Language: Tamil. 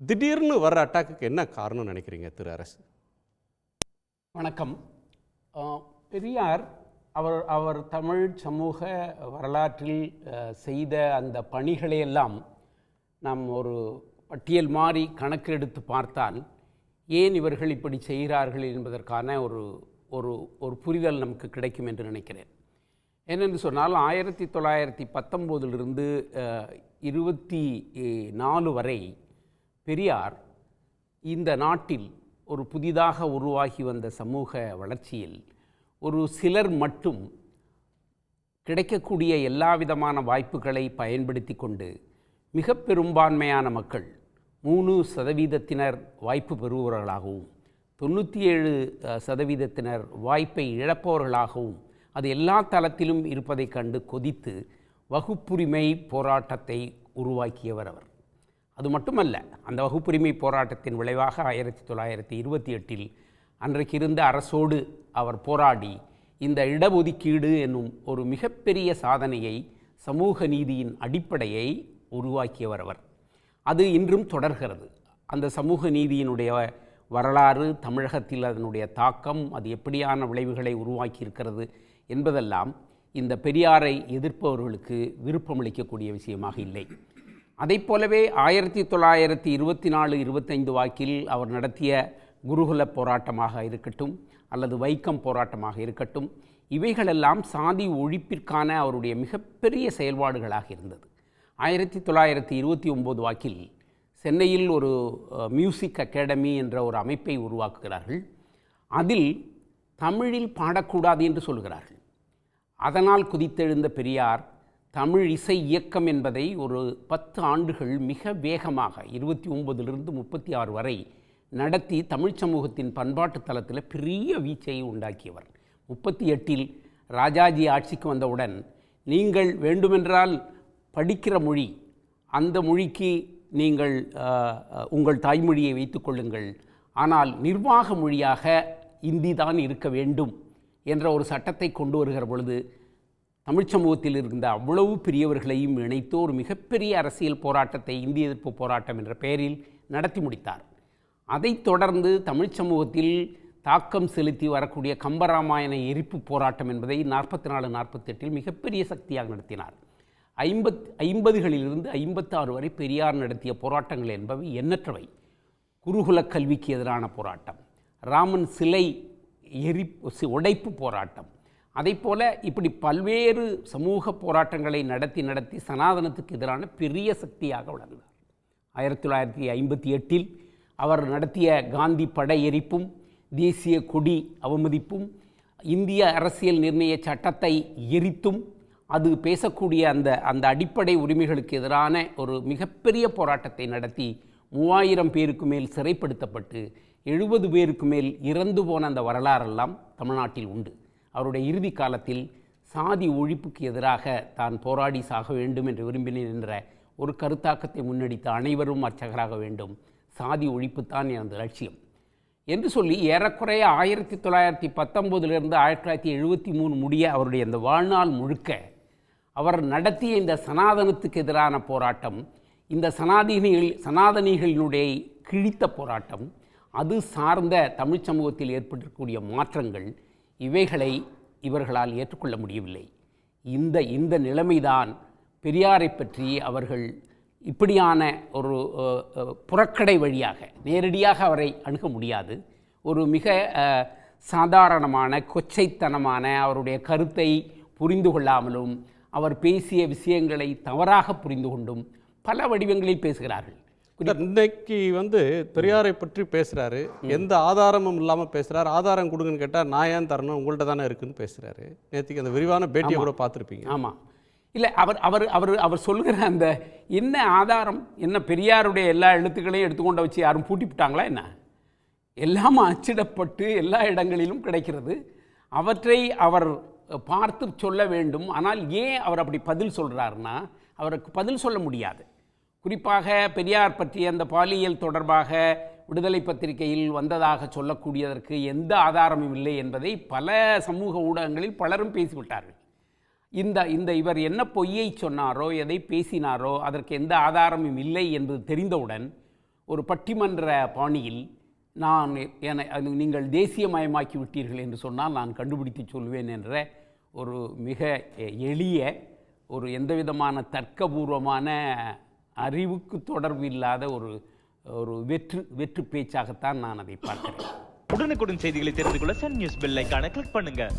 திடீர்னு வர்ற அட்டாக்குக்கு என்ன காரணம்னு நினைக்கிறீங்க திரு அரசு? வணக்கம். பெரியார் அவர் அவர் தமிழ் சமூக வரலாற்றில் செய்த அந்த பணிகளையெல்லாம் நாம் ஒரு பட்டியல் மாறி கணக்கெடுத்து பார்த்தால் ஏன் இவர்கள் இப்படி செய்கிறார்கள் என்பதற்கான ஒரு ஒரு ஒரு புரிதல் நமக்கு கிடைக்கும் என்று நினைக்கிறேன். ஏனென்று சொன்னால் ஆயிரத்தி தொள்ளாயிரத்தி பத்தொம்போதிலிருந்து இருபத்தி நாலு வரை பெரியார் இந்த நாட்டில் ஒரு புதிதாக உருவாகி வந்த சமூக வளர்ச்சியில் ஒரு சிலர் மட்டும் கிடைக்கக்கூடிய எல்லா விதமான வாய்ப்புகளை பயன்படுத்தி கொண்டு மிக பெரும்பான்மையான மக்கள் மூணு சதவீதத்தினர் வாய்ப்பு பெறுபவர்களாகவும் தொண்ணூற்றி ஏழு சதவீதத்தினர் வாய்ப்பை இழப்பவர்களாகவும் அது எல்லா தளத்திலும் இருப்பதைக் கண்டு கொதித்து வகுப்புரிமை போராட்டத்தை உருவாக்கியவர் அவர். அது மட்டுமல்ல அந்த வகுப்புரிமை போராட்டத்தின் விளைவாக ஆயிரத்தி தொள்ளாயிரத்தி இருபத்தி எட்டில் அன்றைக்கு இருந்த அரசோடு அவர் போராடி இந்த இடஒதுக்கீடு என்னும் ஒரு மிகப்பெரிய சாதனையை சமூக நீதியின் அடிப்படையை உருவாக்கியவர் அவர். அது இன்றும் தொடர்கிறது. அந்த சமூக நீதியினுடைய வரலாறு தமிழகத்தில் அதனுடைய தாக்கம் அது எப்படியான விளைவுகளை உருவாக்கி இருக்கிறது என்பதெல்லாம் இந்த பெரியாரை எதிர்ப்பவர்களுக்கு விருப்பமளிக்கக்கூடிய விஷயமாக இல்லை. அதைப் போலவே ஆயிரத்தி தொள்ளாயிரத்தி இருபத்தி நாலு இருபத்தைந்து வாக்கில் அவர் நடத்திய குருகுல போராட்டமாக இருக்கட்டும் அல்லது வைக்கம் போராட்டமாக இருக்கட்டும் இவைகளெல்லாம் சாதி ஒழிப்பிற்கான அவருடைய மிகப்பெரிய செயல்பாடுகளாக இருந்தது. ஆயிரத்தி தொள்ளாயிரத்தி இருபத்தி ஒம்பது வாக்கில் சென்னையில் ஒரு மியூசிக் அகாடமி என்ற ஒரு அமைப்பை உருவாக்குகிறார்கள். அதில் தமிழில் பாடக்கூடாது என்று சொல்கிறார்கள். அதனால் குதித்தெழுந்த பெரியார் தமிழ் இசை இயக்கம் என்பதை ஒரு பத்து ஆண்டுகள் மிக வேகமாக இருபத்தி ஒன்பதிலிருந்து முப்பத்தி ஆறு வரை நடத்தி தமிழ் சமூகத்தின் பண்பாட்டு தளத்தில் பெரிய வீச்சையை உண்டாக்கியவர். முப்பத்தி எட்டில் ராஜாஜி ஆட்சிக்கு வந்தவுடன் நீங்கள் வேண்டுமென்றால் படிக்கிற மொழி அந்த மொழிக்கு நீங்கள் உங்கள் தாய்மொழியை வைத்துக்கொள்ளுங்கள் ஆனால் நிர்வாக மொழியாக இந்தி தான் இருக்க வேண்டும் என்ற ஒரு சட்டத்தை கொண்டு வருகிற பொழுது தமிழ்ச் சமூகத்தில் இருந்த அவ்வளவு பெரியவர்களையும் இணைத்து ஒரு மிகப்பெரிய அரசியல் போராட்டத்தை இந்திய எதிர்ப்பு போராட்டம் என்ற பெயரில் நடத்தி முடித்தார். அதைத் தொடர்ந்து தமிழ்ச் சமூகத்தில் தாக்கம் செலுத்தி வரக்கூடிய கம்பராமாயண எரிப்பு போராட்டம் என்பதை நாற்பத்தி நாலு நாற்பத்தெட்டில் மிகப்பெரிய சக்தியாக நடத்தினார். ஐம்பத் ஐம்பதுகளிலிருந்து ஐம்பத்தாறு வரை பெரியார் நடத்திய போராட்டங்கள் என்பவை எண்ணற்றவை. குருகுல கல்விக்கு எதிரான போராட்டம். ராமன் சிலை எரிப்பு சி- உடைப்பு போராட்டம். அதைப்போல இப்படி பல்வேறு சமூக போராட்டங்களை நடத்தி நடத்தி சனாதனத்துக்கு எதிரான பெரிய சக்தியாக வளர்ந்தார். ஆயிரத்தி தொள்ளாயிரத்தி ஐம்பத்தி எட்டில் அவர் நடத்திய காந்தி படை எரிப்பும் தேசிய கொடி அவமதிப்பும் இந்திய அரசியல் நிர்ணய சட்டத்தை எரித்தும் அது பேசக்கூடிய அந்த அந்த அடிப்படை உரிமைகளுக்கு எதிரான ஒரு மிகப்பெரிய போராட்டத்தை நடத்தி மூவாயிரம் பேருக்கு மேல் சிறைப்படுத்தப்பட்டு எழுபது பேருக்கு மேல் இறந்து போன அந்த வரலாறெல்லாம் தமிழ்நாட்டில் உண்டு. அவருடைய இறுதி காலத்தில் சாதி ஒழிப்புக்கு எதிராக தான் போராடி சாக வேண்டும் என்று விரும்பினேன் என்ற ஒரு கருத்தாக்கத்தை முன்னெடுத்த அனைவரும் அர்ச்சகராக வேண்டும். சாதி ஒழிப்புத்தான் எனது லட்சியம். என்று சொல்லி ஏறக்குறைய ஆயிரத்தி தொள்ளாயிரத்தி பத்தொம்போதிலிருந்து ஆயிரத்தி தொள்ளாயிரத்தி எழுபத்தி மூணு முடிய அவருடைய இந்த வாழ்நாள் முழுக்க அவர் நடத்திய இந்த சனாதனத்துக்கு எதிரான போராட்டம் இந்த சனாதனிகள் சனாதனிகளினுடைய கிழித்த போராட்டம் அது சார்ந்த தமிழ்ச் சமூகத்தில் ஏற்பட்டிருக்கக்கூடிய மாற்றங்கள் இவைகளை இவர்களால் ஏற்றுக்கொள்ள முடியவில்லை. இந்த இந்த நிலைமைதான் பெரியாரை பற்றி அவர்கள் இப்படியான ஒரு புறக்கடை வழியாக நேரடியாக அவரை அணுக முடியாது. ஒரு மிக சாதாரணமான கொச்சைத்தனமான அவருடைய கருத்தை புரிந்து கொள்ளாமலும் அவர் பேசிய விஷயங்களை தவறாக புரிந்து கொண்டும் பல வடிவங்களில் பேசுகிறார்கள். இன்னைக்கு வந்து பெரியாரை பற்றி பேசுறாரு. எந்த ஆதாரமும் இல்லாம பேசுறாரு. ஆதாரம் கொடுங்கன்னு கேட்டா நான் ஏன் தரணும்? உங்கள்ட்ட தானே இருக்குன்னு பேசுறாரு. நேற்றுக்கு அந்த விரிவான பேட்டியை கூட பார்த்துருப்பீங்க. ஆமாம் இல்லை அவர் அவர் அவர் அவர் சொல்கிற அந்த என்ன ஆதாரம் என்ன பெரியாருடைய எல்லா எழுத்துக்களையும் எடுத்துக்கொண்டு வச்சு யாரும் பூட்டி விட்டாங்களா என்ன? எல்லாம் அச்சிடப்பட்டு எல்லா இடங்களிலும் கிடைக்கிறது. அவற்றை அவர் பார்த்து சொல்ல வேண்டும். ஆனால் ஏன் அவர் அப்படி பதில் சொல்கிறாருன்னா அவருக்கு பதில் சொல்ல முடியாது. குறிப்பாக பெரியார் பற்றிய அந்த பாலியல் தொடர்பாக விடுதலை பத்திரிகையில் வந்ததாக சொல்லக்கூடியதற்கு எந்த ஆதாரமும் இல்லை என்பதை பல சமூக ஊடகங்களில் பலரும் பேசிவிட்டார்கள். இந்த இந்த இவர் என்ன பொய்யை சொன்னாரோ எதை பேசினாரோ அதற்கு எந்த ஆதாரமும் இல்லை என்பது தெரிந்தவுடன் ஒரு பட்டிமன்ற பாணியில் நான் என நீங்கள் தேசியமயமாக்கி விட்டீர்கள் என்று சொன்னால் நான் கண்டுபிடித்து சொல்வேன் என்ற ஒரு மிக எளிய ஒரு எந்தவிதமான தர்க்கபூர்வமான அறிவுக்கு தொடர்பு இல்லாத ஒரு ஒரு வெற்று வெற்று பேச்சாகத்தான் நான் அதை பார்க்கிறேன். உடனுக்குடன் செய்திகளை தெரிந்து கொள்ள சன் நியூஸ் பெல் ஐகானை கிளிக் பண்ணுங்கள்